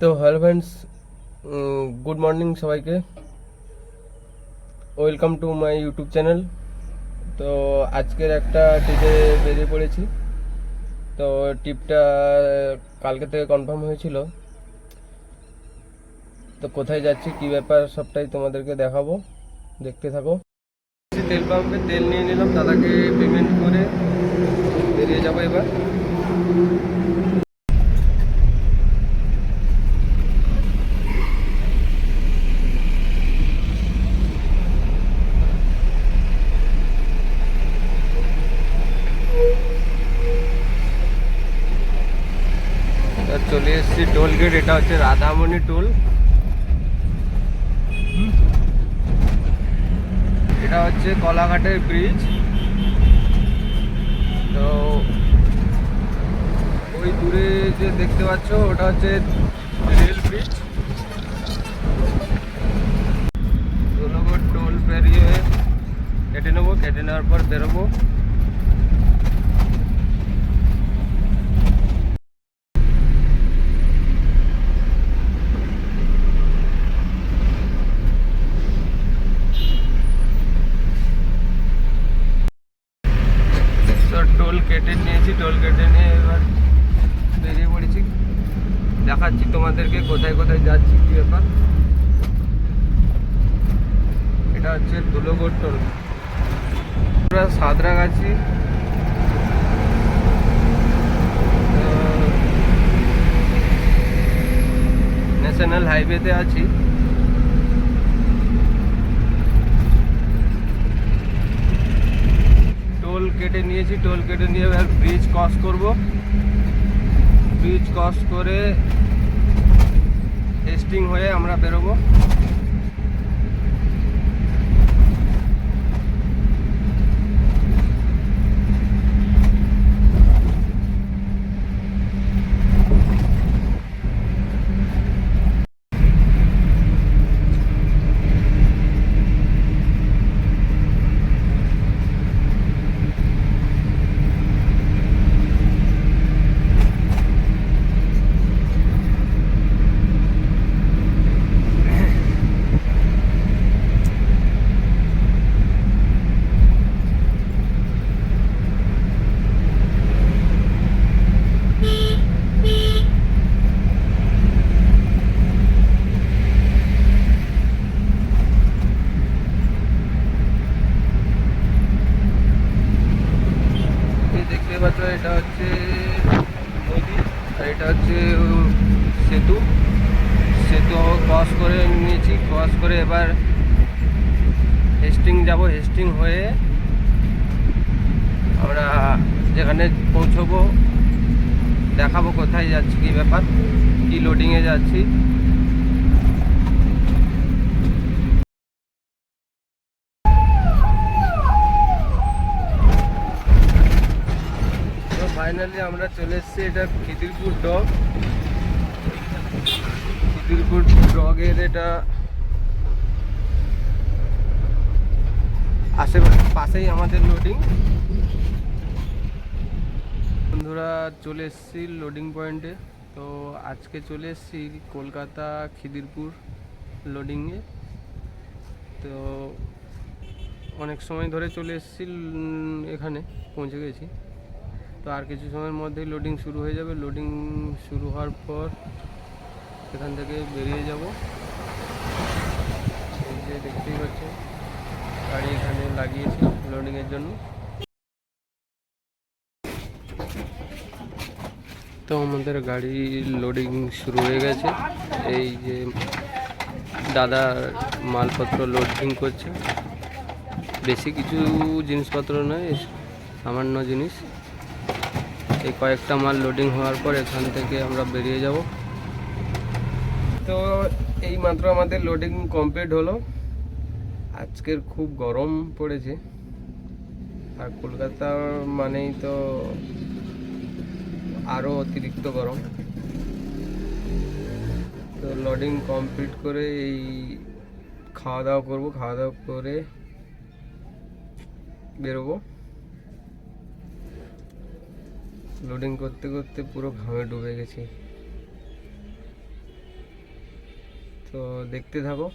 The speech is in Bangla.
তো হ্যালো ফ্রেন্ডস গুড মর্নিং সবাইকে। Welcome to my YouTube channel তো আজকের একটা টিপে বেরিয়ে পড়েছি। তো ট্রিপটা কালকে থেকে কনফার্ম হয়েছিল। তো কোথায় যাচ্ছি, কি ব্যাপার, সবটাই তোমাদেরকে দেখাবো। দেখতে থাকো। তেল পাম্পে তেল নিয়ে নিলাম, দাদাকে পেমেন্ট করে বেরিয়ে যাব এবার তো এসেছি টোল গেট এটা হচ্ছে রাধামণি টোল এটা হচ্ছে কলাঘাটের ব্রিজ তো ওই দূরে যে দেখতে পাচ্ছ, ওটা হচ্ছে রেল ব্রিজ টোল পেরিয়ে কেটে নেব, কেটে নেওয়ার পর বেরোবো তো টোল কেটে নিয়েছি টোল কেটে নিয়ে এবার বেরিয়ে পড়েছি। দেখাচ্ছি তোমাদেরকে কোথায় কোথায় যাচ্ছি, কি ব্যাপার। এটা হচ্ছে ধুলোগড় টোল আমরা সাঁতরাগাছি ন্যাশনাল হাইওয়েতে আছি টোল কেটে নিয়েছি, টোল কেটে নিয়ে এবার ব্রিজ ক্রস করব। ব্রিজ ক্রস করে টেস্টিং হয়ে আমরা বেরোবো এই দেখতে পাচ্ছ এটা হচ্ছে নদী, আর এটা হচ্ছে সেতু। সেতু ক্রস করে নিয়েছি, ক্রস করে এবার হেস্টিং যাব, হেস্টিং হয়ে আমরা যেখানে পৌঁছবো, দেখাবো কোথায় যাচ্ছি, কি ব্যাপার, কি লোডিংয়ে যাচ্ছি। ফাইনালি আমরা চলে এসেছি এটা খিদিরপুর ডগ খিদিরপুর ডগের এটা আশেপাশে, পাশেই আমাদের লোডিং বন্ধুরা, চলে এসেছি লোডিং পয়েন্টে তো আজকে চলে এসেছি কলকাতা খিদিরপুর লোডিংয়ে তো অনেক সময় ধরে চলে এসেছি এখানে পৌঁছে গেছি। তো আর কিছু সময়ের মধ্যেই লোডিং শুরু হয়ে যাবে। লোডিং শুরু হওয়ার পর এখান থেকে বেরিয়ে যাব। যে দেখতেই পাচ্ছেন, গাড়ি এখানে লাগিয়েছি লোডিংয়ের জন্য। তো আমাদের গাড়ি লোডিং শুরু হয়ে গেছে। এই যে দাদা মালপত্র লোডিং করছে। বেশি কিছু জিনিসপত্র নয়, সামান্য জিনিস। এই কয়েকটা মাল লোডিং হওয়ার পর এখান থেকে আমরা বেরিয়ে যাব। তো এই মাত্র আমাদের লোডিং কমপ্লিট হলো। আজকের খুব গরম পড়েছে। আর কলকাতা মানেই তো আরও অতিরিক্ত গরম। তো লোডিং কমপ্লিট করে এই খাওয়া দাওয়া করব। খাওয়া দাওয়া করে বেরোবো। লোডিং করতে করতে পুরো ঘামে ডুবে গেছি। তো দেখতে থাকো